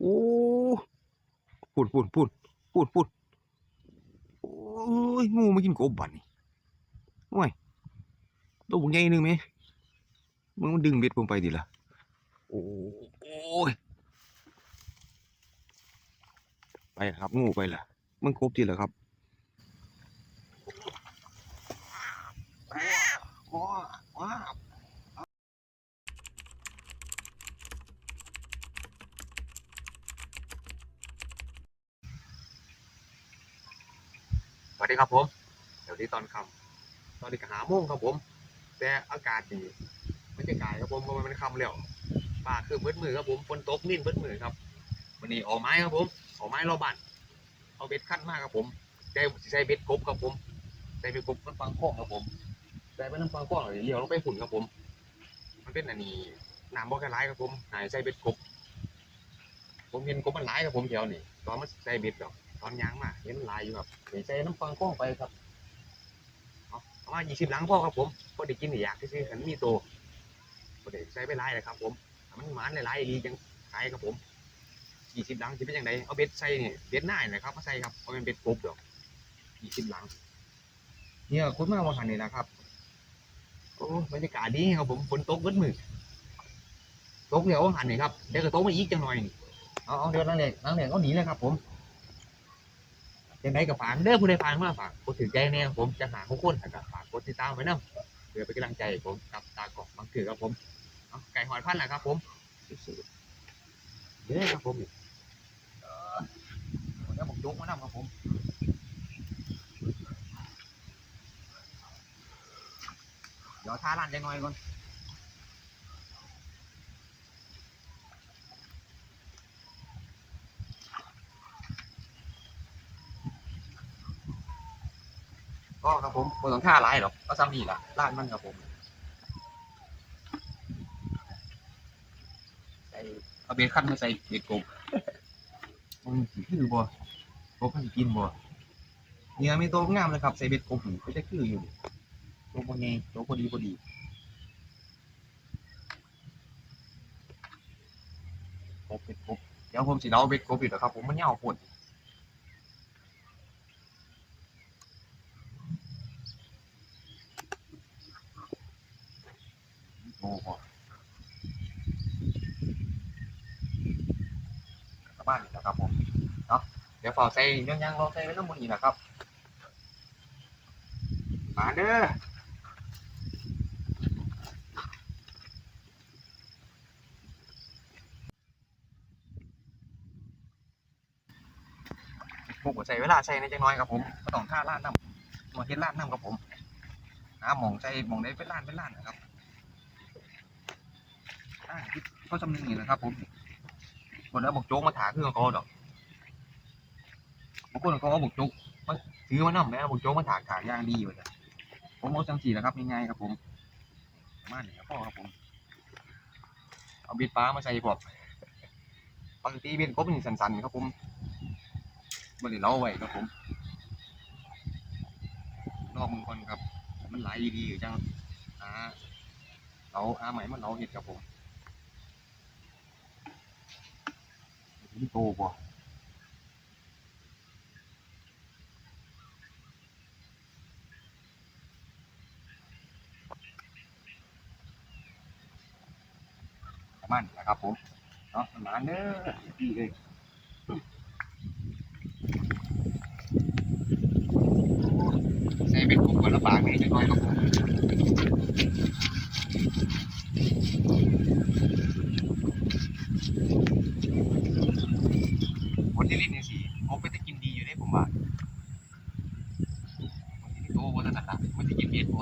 โอ้ปุ่นปุ่นปุ่นปุ่นปุ่นโอ้ยงูมากินกบบัดนี่โอ้ยตัวบุญใหญ่หนึงไหมมึงมันดึงเบ็ดผมไปดิล่ะโอ้ยไปครับงูไปละมึงกบดิล่ะครับว้าวว้า วสวัสดีครับผมเดี๋ยวนี้ตอนค่ำตอนนี้ก็หาโมงครับผม แต่อากาศดีบรรยากาศครับผมเพราะมันเป็นค่ำแล้วฟ้าคือมืดมือครับผมฝนตกนิ่นมืดมือครับวันนี้ออกไม้ครับผมออกไม้รอบบ้านเอาเบ็ดขั้นมากครับผมแต่สิใช้เบ็ดกบครับผมใช้เบ็ดกบน้ำฟังข้องครับผมใส่ไปน้ำฟังข้องเลี้ยวลงไปฝุ่นครับผม มันเป็นอันนี้น้ำบ่อแค่ร้ายครับผมนายใช้เบ็ดกบผมเห็นกบมันร้ายครับผมแถวนี้ตอนมันใช้เบ็ดดอก ตอนยางมาเห็นลายอยู่ครับเดี๋ยวใส่น้ำฟังกล้องไปครับเอาประมาณยี่สิบหลังพ่อครับผมพอได้กินอยากที่ซื้อขันมีโตพอได้ใส่ไปหลายเลยครับ ผมถ้ามันหมานหลายๆดีจังขายครับผมยี่สิบหลังจะเป็นยังไงเอาเบ็ดใส่เนี่ยเบ็ดหน้าเนี่ยนะครับมาใส่ครับเพราะมันเบ็ดกบดอกยี่สิบหลัง เนี่ยคุณมาวันหันนี่นะครับโอ้บรรยากาศดีครับผมฝนตกเบิดมือตกเดี๋ยวหันนี่ครับเดี๋ยวก็ตกมาอีกจังหน่อยนี่เอาเอาเดี๋ยวนั่งเด็กนั่งเด็กเขาหนีเลยครับผม ยังไงกับฝากเด้อผู้ใดฝากมาฝากกดถือใจแน่ผมจะหาทุกคนนะครับฝากกดติดตามไว้นะเพื่อเป็นกำลังใจผมกับตากอกบางถือครับผมไก่หอยพันแหละครับผมเด้อครับผมเดี๋ยวผมยกมานำครับผมเดี๋ยวท่าร้านจังหน่อยก่อน ก็ครับผมบนต้องท่าหลายหรอกก็ซ้ำนี่แหละร้านมันครับผมใส่เอาเบคขั้นมาใส่เบ็ดกบมันสิคือบ่กบมันสิกินบ่เนี่ยมีตัวงามเลยครับใส่เบ็ดกบนี่ก็จะคืออยู่ตัวพอไงตัวพอดีพอดีกบเบ็ดกบเดี๋ยวผมสิเอาเบ็ดกบอีกแล้วครับผมมันยาวโพด โอ้โหกลับบ้า นอีกแล้วครับผมเนาะเดี๋ยวฝาใส่เรื่องยังรอใส่ไว้น้ำมันอีกนะครับ มาเด้อผมก็ใส่เวลาใส่ในจังน้อยครับผมก็ต้องท่าลานน้ำมาเฮ็ดล้านน้ำครับผมหาหมองใส่หมองได้เป็นลานเป็นลานนะครับอ่าก็จำหนึ่งนี่แหละครับผม คนเอาบกโจ๊กมาถาคือเขาดอกบางคนเขาเอาบกโจ๊กมาซื้อมานั่มแล้วบกโจ๊กมาถากถากย่างดีอยู่เลยผมเอาจังสีนะครับง่ายๆครับผมมาณนี้ครับพ่อครับผม เอาเบ็ดปลามาใส่พวกปกติเบ็ดกบนี่สันๆครับผมบริเล้าไว้ครับผมลองมือก่อนครับ มันไหลดีๆอยู่จังอ่าเราอาใหม่มันเราเห็ดครับผม นี่โตบ่ประมาณนี้นะครับผมเนาะประมาณเด้อพี่เอ้ยใส่เป็นกลุ่มคนละปากนี่จะน้อยครับผมคนที่ เล่นเนี่ยสิเขาไปจะกินดีอยู่ได้ผมว่าคนที่โตว่าจะตัดละมันจะกินเบียดบ่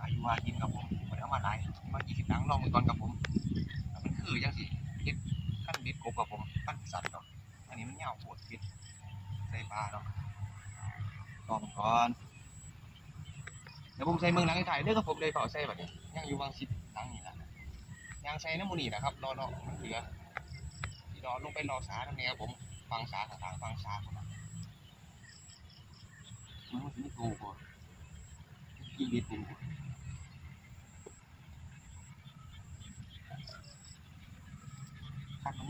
อายุว่ากินกับผมผมเอามาหลายมายี่สิบหลังลองมือก่อนกับผมมันคือจังสิเฮ็ดขั้นเบ็ดกบกับผมขั้นสัตว์เนาะอันนี้มันยาวโหดเบ็ดใส่ปลาเนาะลองก่อนเดี๋ยวผมใส่เมืองหลังให้ถ่ายเด้อครับผมเลยเปล่าใส่แบบนี้ยังอยู่วางสิบหลังนี่แหละยังใส่น้ำมูนี่นะครับรอรอมันเหลือ รอลงไปรอสาทำไงครับผมฟังสาทางฟังสาครับมันมันไม่โตพอกินเบ็ดผม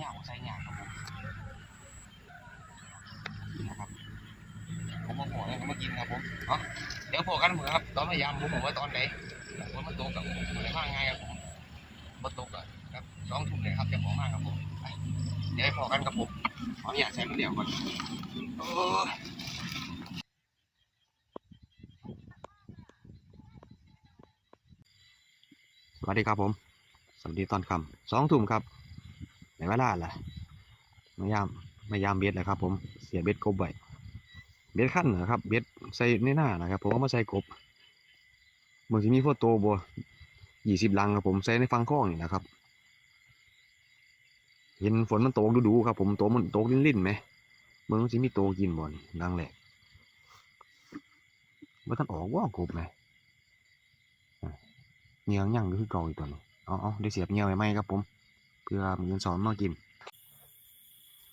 ยากใส่ยากครับผมนะครับผมมาโผล่แล้วก็มากินครับผมเนาะเดี๋ยวโผล่กันเหมือนครับตอนพยายามผมบอกว่าตอนไหนฝนมันตกกับผมไหนมาไงครับผมมาตกอะครับสองทุ่มเลยครับจะขอมาครับผมไป เดี๋ยวให้พอกันครับผมขออนุญาตใช้มันเดียวก่อนโอ้สวัสดีครับผม สวัสดีตอนค่ำสองทุ่มครับในเวลาล่ะมายามมายามเบ็ดนะครับ ผม เสียเบ็ดกบไว้เบ็ดขั้นนะครับ เบ็ดใส่ในหน้านะครับ ผมเอามาใส่กบมันจะมีพวกโตบัวยี่สิบลังครับผมใส่ในฟังข้องนี่นะครับ เห็นฝนมันตกดูๆครับผมโตมันตกลิ่นๆไหมเมืองจะมีโตกินบ่นี่ดังแหลกว่าท่านออกว่ากบไหมเหนียวยั่งก็คือเก่าอีกตัวนึงเอาเอาได้เสียบเหนียไว้ไหมครับผม เพื่อมือสอนมากิน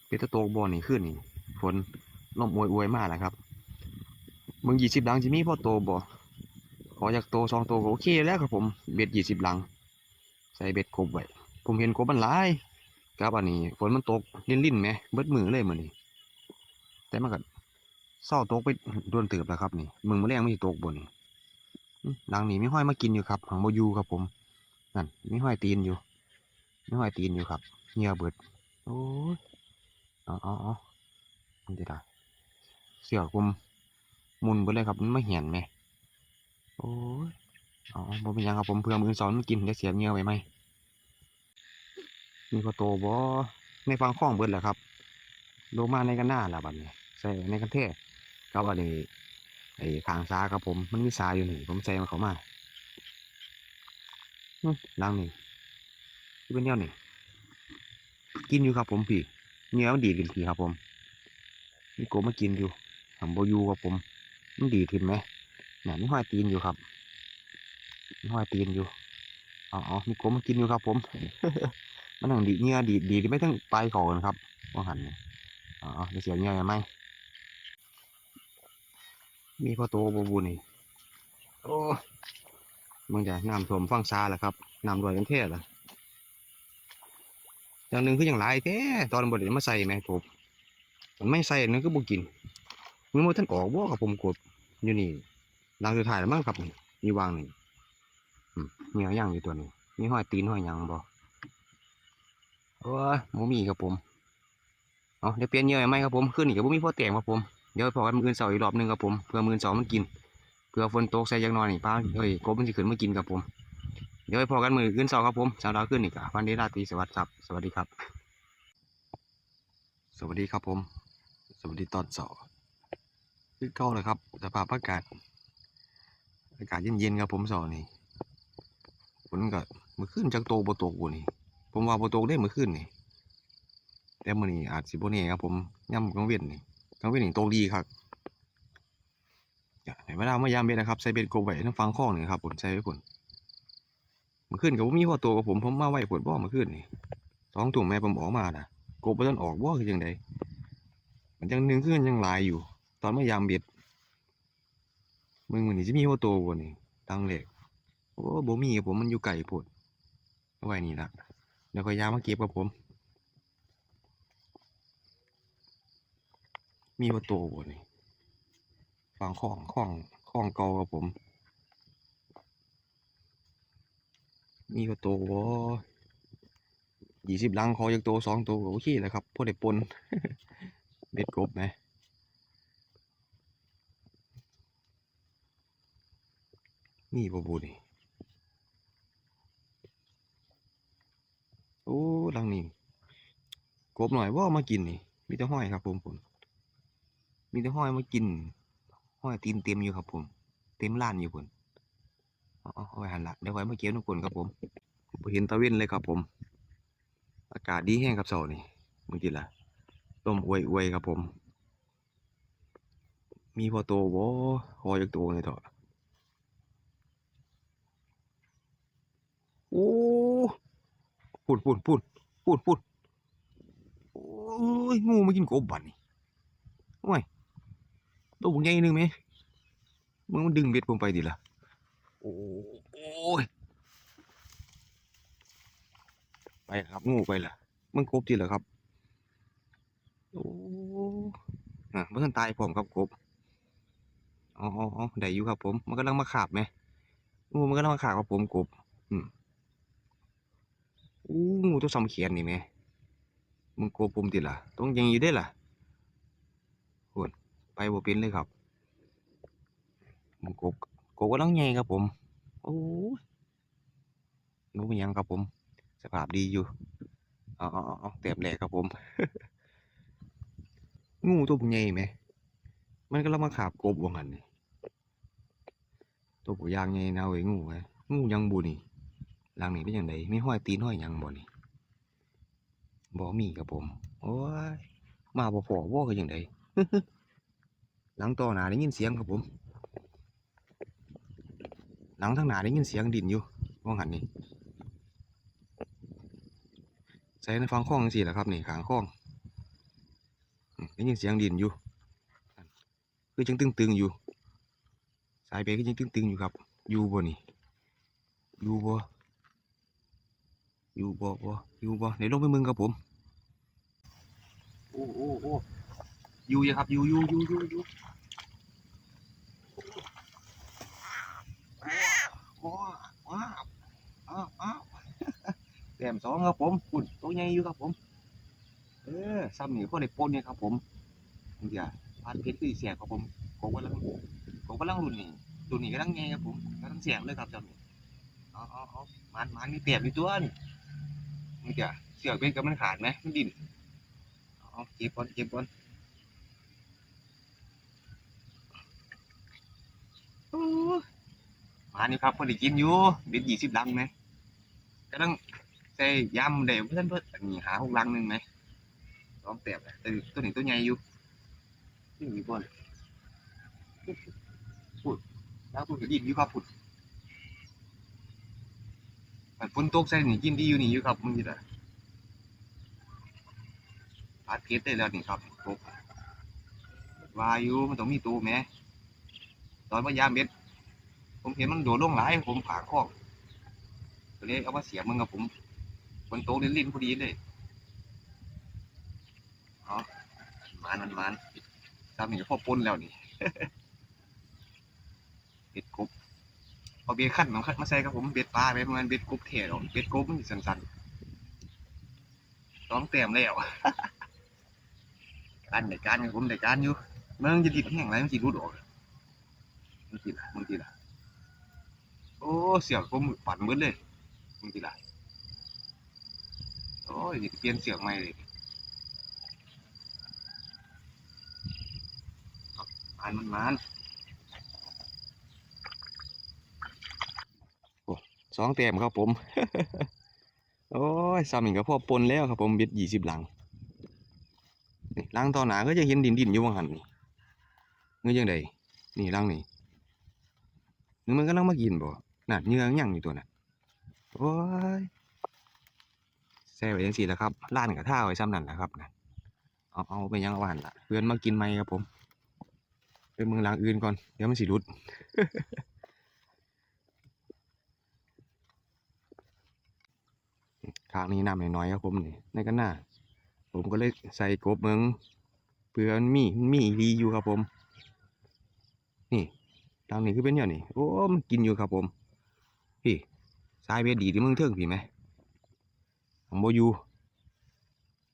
เป็ดตะโตกบอลนี่ขึ้นนี่ฝนลมอวยอวยๆมากแหละครับมึงยี่สิบลังจะมีพ่อโตบ่ขอจากโตสองโตก็โอเคแล้วครับผม เบ็ดยี่สิบลัง ใส่เบ็ดกบไว้ผมเห็นกบมันหลาย ครับอันนี้ฝนมันตกลิ่นๆไหมเบิดมือเลยมือนี่แต่มันก็เศร้าตกไปโดนเติบแล้วครับนี่มึงมาแรงไม่ตกบนหลังนี้ไมีห้อยมากินอยู่ครับหังโบอยูครับผมนั่นไมีห้อยตีนอยู่ไมีห้อยตีนอยู่ครับเหงียเบิดโอ้ยเอาเอาเอามันจะได้เสือกผมมุนไปเลยครับมันไม่เห็นไหมโอ้ยอาเอาบ่เป็นยังครับผมเพื่อมือสอนมันกินจะเสียเหงียไว้ไหม มีข้าโตบ่ในฟังข้องเบิดแหละครับโลมาในกันหน้าละบัดนี้ใส่ในกันเทศกับอันนี้ไอ้ขางซาครับผมมันมีสาอยู่นี่ผมใส่มันเข้ามาล้างนี่ที่เป็นเนี้ยนี่กินอยู่ครับผมพี่เนื้อมันดีดขึ้นทีครับผมมีโกมากินอยู่ทำโบยูครับผมมันดีดขึ้นไหมเนี่ยมีห้อยตีนอยู่ครับมีห้อยตีนอยู่อ๋อมีโกมากินอยู่ครับผม มันต้องดีเนื้อดีดีไม่ต้องปลายเขากันครับว่าหันอ๋อาเดี๋ยเสียเนื้อไหมมีพ่อโตบบูนี่โอ้มึงจะน้ำท่วมฟังซาแหละครับน้ำรวยกันเทศละอย่างหนึ่งคืออย่างไรแท้ตอนบดเดี๋ยวมาใส่ไหมกบมันไม่ใส่นึงก็บุกินมือมันท่านออกบ่กับผมกดอยู่นี่หลังสุดท้ายแล้วมั้งครับนี่มีวางนี่อืมมีอะไรย่างอยู่ตัวนี้มีห้อยตีนห้อยยังบ่ โอ้ยหมูมีครับผมเอาเดี๋ยวเปลี่ยนเยื่อใหมครับผมขึ้นอีกกับบุมีพ่อแต้มครับผมเดี๋ยวพอกันมืออนเสาอีกรอบหนึงครับผมเพื่อมืออนเสามันกินเพื่อฝนตกใส่ยังนอนนี่ป้าเอ้ยกบมันสิขึ้นมากินครับผม เดี๋ยวพอกันมืออื่นเสาครับผมสาวดาวขึ้นอีกอะวันนี้ราตรีสวัสดิ์ครับ สวัสดีครับ สวัสดีครับผม สวัสดีตอนเสาร์คือเก่าเลยครับสภาพอากาศอากาศเย็นๆครับผมเสาร์นี่ฝนก็มือขึ้นจากโตบ่ตกบ่นี่ ผมว่าบ่ตกได้มือขึ้นนี่แต่มื้อนี้อาจสิบ่แน่ครับผมย่ำกลางเว้นนี่กลางเว้นนี่โตดีครับให้เวลามายามเบ็ดนะครับใส่เบ็ดกบไว้ทั้งฟังข้องนี่ครับผมใส่ไว้ผลเมื่อคืนกับผมมีพอตัวกับผมผมมาไว้ผลบ่เมื่อคืนนี่สองถุงแม่ผมออกมาน่ะกบบ่ทันออกบ่คือจังไดมันยังหนึงขึ้นยังหลายอยู่ ตอนมายามเบ็ดมึงมื้อนี้สิมีพอตัวบ่นี่ตังเหล็กโอ้บ่มีครับผมมันอยู่ไกลโพดเอาไว้นี่ละ เดี๋ยวค่อยยามมาเก็บกับผม มีประตูบนี่ฟังของของของเก่ากับผม มีประตูบ่ยี่สิบลังคอจากตัวสองตัวโอเคแล้วครับพวกได้ปนเบ็ดกบไหมมีบ่บูนี่ โอ้ลังนี้กบหน่อยว่ามากินนี่ มีแต่ห้อยครับผมผม มีแต่ห้อยมากิน ห้อยตีนเต็มอยู่ครับผม เต็มล้านอยู่ผมเอาเอาเอาไว้หันละเดี๋ยวไว้มาเก็บทุกคนครับผมเห็นตะเวนเลยครับผม อากาศดีแห้งครับเสานี่เมื่อกี้ล่ะลมอวยอวยๆครับผม มีพอโตบ่คอจากโตเลยเถอะโอ้ ปุ่นปุ่นปุ่นปุ่นปุ่นโอ้ยงูมากินกบบัดนี่โอ้ยตัวบุกใหญ่หนึงไหมมึงมันดึงเบ็ดผมไปดิล่ะโอ้ยไปครับงูไปละมึงกบทีเหรอครับโอ้อะเมื่อทันตายพร้อมกับกบอ๋ออ๋อได้อยู่ครับผม มันกำลังมาขาบไหมงูมันกำลังมาขาบกับผมกบ อืม อู้งูตัวซ้ำเขียนนี่แหมมึงกบผมติดล่ะต้องยังอยู่ได้ล่ะโหดไปบ่เป็นเลยครับมึงกบกบกำลังใหญ่ครับผมโอ้ยรู้เป็นยังครับผม สภาพดีอยู่เอาเอาเอาเต็มแหลกครับผมงูตัวใหญ่ไหมมันก็ลังมาขาบกบว่างั้นนี่ตัวผู้ยางใหญ่นะเว้ยงูไงงูยังบุนี่ หลังนี้เป็นยังไงมีห้อยตีนห้อยยังบ่นี่บ่มีครับผม โอ้ย มาบ่พอบ่คือยังไงหลังต่อหนาได้ยินเสียงครับผม หลังทางหนาได้ยินเสียงดินอยู่ว่างั้นนี่ใส่ในฟังข้องจังซี่แหละครับนี่ขางข้องได้ยินเสียงดินอยู่คือจังตึงๆอยู่สายเบรกคือจังตึงๆอยู่ครับ อยู่บ่นี่ อยู่บ่ อยู่บ่บ่อยู่บ่ไหนลงไปมึงครับผมโอ้โอ้โอ้อยู่ยังครับอยู่อยู่อยู่อยู่อยู่ว้าวว้าวอ้าวอ้าวแต้มสองครับผมคุณตัวใหญ่อยู่ครับผม เออซ้ำนี่พวกในปนเนี่ยครับผมเดี๋ยวพันเพชรคือเสียครับผมผมกำลังผมกำลังรุ่นนี่รุ่นนี่กำลังไงครับผมกำลังเสียงเลยครับจำนี่เอาเอาเอามันมันมีเตียบมีตัวนี่ นี่เดี๋ยวเสือกเป็นกับมันขาดไหมมันดิ่นเอาเก็บก่อนเก็บก่อนโอ้ยมานี่ครับพอด้กินอยู่เบ็ดยี่สิบลังไหมกำลังใส่ยำเดี๋ยวเพื่อนเพื่อนนี่หาหกลังหนึ่งไหมลองเตียบเลยแต่ตัวหนี้ตัวใหญ่อยู่นี่มีบอลพูดแล้วคุณก็ดินอยู่ครับคุณมัน ฝนตกใส่นี่กินดีอยู่นี่อยู่ครับมึงนี่แหละอาเกตได้แล้วนี่ครับตกวาอยู่มันต้องมีตู้แม่ตอนพยายามเบ็ด ผมเห็นมันโดดลงหลายผมผ่าคอกก็เลยเอามาเสียบมึงกับผมฝนตกเล่นพอดีเลยเอามันมันมันตามนี่ก็พอปนแล้วนี่เบ็ดก เอาเบ็ดขั้นมามาใส่ครับผมเบ็ดปลาไปประมาณเบ็ดกบเทหรอกเบ็ดกบมันสิสั้นๆต้องเต็มแล้วการในการของผมในการอยู่เมืองจะดิดแห้งไรมันสิรุดออกมันสิล่ะมันสิล่ะโอ้เสียงผมฝันเบิดเลยมันสิล่ะโอ้ยเปลี่ยนเสียงใหม่เลยมันมันมัน สองแต้มครับผม โอ้ยซ้ำอีกก็พอปนแล้วครับผมเบ็ดยี่สิบหลังลังต่อหนาก็จะเห็นดินดินอยู่ว่างหันนี่เงยยังไดนี่ลังนี่นึกมันกำลังมากินบ่น่ะเหงื่อยังอยู่ตัวน่ะโอ้ยแซ่ไว้ยังสี่แล้วครับล้านกับท่าไว้ซ้ำนั่นแหละครับนะเอาเอาไปยังเอาไวาหันละเพื่อนมากินไหมครับผม ไปเมืองลังอื่นก่อนเดี๋ยวมันสิรุด ทางนี้น้ำน้อยๆครับผมนี่ในกันหน้าผมก็เลยใส่กบเมืองเพื่อมันมีมันมีอีหลีอยู่ครับผม นี่ทางนี้คือเป็นอย่างนี้โอ้มันกินอยู่ครับผม พี่สายเบ็ดดีที่เมืองเทิงพี่ไหมผมโบยู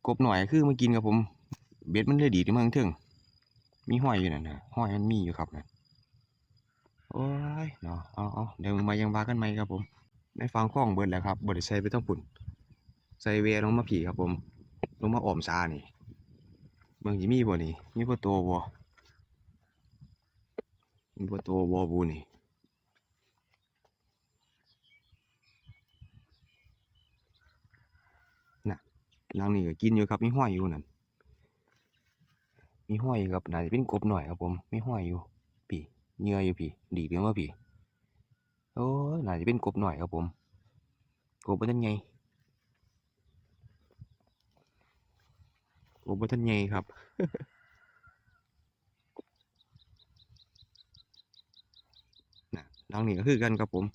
กบหน่อยคือมากินครับผม เบ็ดมันเลยดีที่เมืองเทิงมีห้อยอยู่นั่นนะห้อยมันมีอยู่ครับนะโอ้ยเนาะเอาเอาเดี๋ยวมายังว่ากันไหมครับผมได้ฟังข้องเบิดแล้วครับบไดใส่ไปต้องปุ่น ใส่เวลงมาผีครับผม ลงมาอ้อมซานี่เบิ่งสิมีบ่นี่มีบ่โตบ่มีบ่โตบ่บูนี่น่ะลังนี้ก็กินอยู่ครับมีห้อยอยู่นั่นมีห้อยครับน่าจะเป็นกบหน่อยครับผมมีห้อยอยู่พี่เงื่ออยู่พี่ดีเดียวมาพี่โอ้น่าจะเป็นกบหน่อยครับผมกบบ่ทันใหญ่ โอ้บ่ทันใหญ่ครับน่ะหลังนี้ก็คือกันครับผม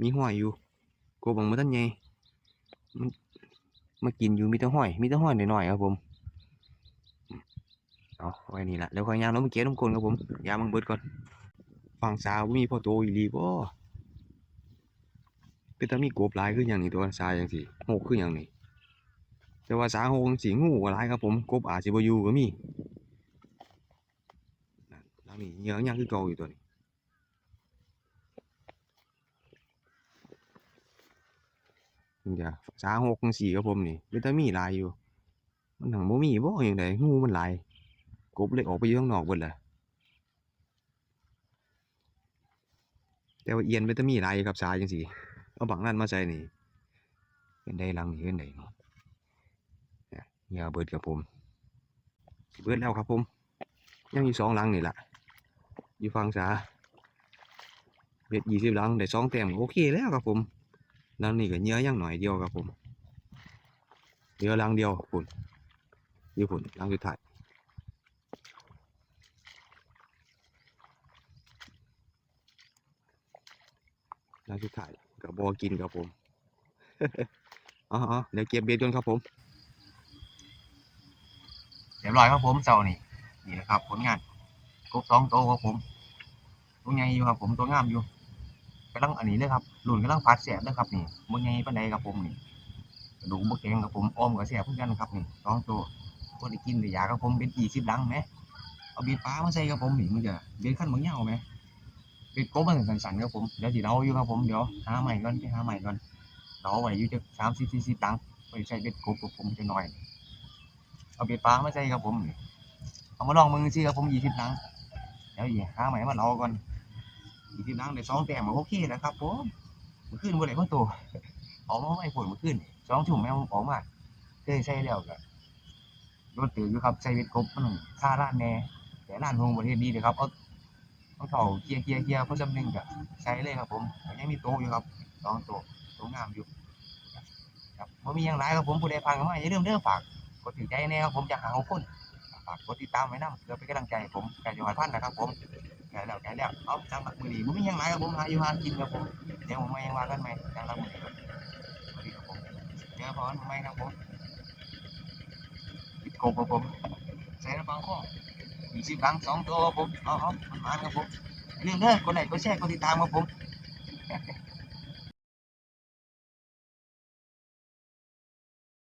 มีห้อยอยู่กบังบ่ทันใหญ่มันมากินอยู่มีแต่ห้อย มีแต่ห้อยหน่อยๆครับผมเอาไว้นี่ละแล้วค่อยย่างน้ำเกลือน้ำกลนครับผมยางมังเบิดก่อนฝั่งสาวมีพ่อโตอีหลีบ่เป็นตามีกบหลายคืออย่างนี้ตัวสายอย่างสิโหกคืออย่างนี้ แต่ว่าสาโหงสิงูก็หลายครับผมกบอาจสิบ่อยู่ก็มีนั่นแล้วนี่เยื่อยังคือเก่าอยู่ตัวนี้นี่จ้ะสาหกจังซี่ครับผมนี่เป็นตามีหลายอยู่ มันหังบ่มีบ่อย่างใดงูมันหลายกบเลยออกไปอยู่ข้างนอกเบิดแหละแต่ว่าเอียนเป็นตามีหลายครับสาจังซี่เอาบังนั้นมาใส่นี่เป็นได้หลังนี่เป็นได้เนี่ย เหยื่อเบิดครับผมเบิดแล้วครับผม ยังอยู่สองหลังนี่แหละอยู่ฝั่งสาเบ็ดยี่สิบหลังได้สองแต้มโอเคแล้วครับผมหลังนี้ก็เหนื้อยังหน่อยเดียวครับผมเหลือหลังเดียวฝุ่นอยู่ฝุ่นหลังสุดท้ายหลังสุดท้ายกับบอกินครับผมอ๋อเดี๋ยวเก็บเบ็ดก่อนครับผม บร้อยครับผมเจ้านี่นี่นะครับ ผลงานกบสองโตครับผมตัวใหญ่อยู่ครับผมตัวงามอยู่กำลังอันนี้เลยครับหลุนกำลังพัดเสียบเลยครับนี่มันไงปานใดครับผมนี่กระดูกบกแข็งครับผมออมกับเสียบเพื่อนกันครับนี่สองตัวคนได้กินได้ยาครับผมเป็นกี่สิบลังไหมเอาเบ็ดปลามาใส่ครับผมนี่มันจะเบ็ดขั้นบางเหงาไหมเบ็ดกบมันสั่นๆครับผมเดี๋ยวสิเราอยู่ครับผมเดี๋ยวหาใหม่ก่อนไปหาใหม่ก่อนเราไว้อยู่จะสามสิบสี่สิบตังไปใส่เบ็ดกบกับผมจะน้อย เอาเบ็ดปลามาใส่ครับผมเอามาลองมือซิครับผมยี่สิบตังเดี๋ยวอีหาใหม่มาเราก่อนอีกทีนังได้สองแต้มก็โอเคแล้วครับผมมื่อคืนบ่ได้เพิ่งตัวออกมาไม่ผลมื่อคืนสองทุ่มแม่ออกมาเคยใช้แล้วก็รถตื่นอยู่ครับใช้เวทครบมันค่าร้านแน่แต่ร้านคงประเทศดีเลยครับเอาเอาเข่าเกียร์เกียร์เกียร์เพราะจำหนึ่งก็ใช้เลยครับผมยังมีโตะอยู่ครับสองโตะโตะงามอยู่ครับบ่มีอย่างไรครับผมผู้ใดพังก็มาอย่าลืมเด้อฝาก กดติดใจแน่ครับผมจะหาเอาคนฝากกดติดตามไว้นำเพื่อเป็นกำลังใจผมไก่จังหวัดพันธุ์นะครับผมแก่แล้วแก่แล้วเอาจังหวัดมือดีผมมีหยังไรครับผมหาอยู่หากินครับผมเดี๋ยวผมมายังว่ากันไหมจังหวัดมือดีครับสวัสดีครับผมเจอพรผมไหมครับผมปิดโกบครับผมใส่น้ำปังข้อมีสิบครั้งสองตัวครับผมเอาเอามันมาครับผมอย่าลืมเด้อกดไลค์กดแชร์กดติดตามครับผม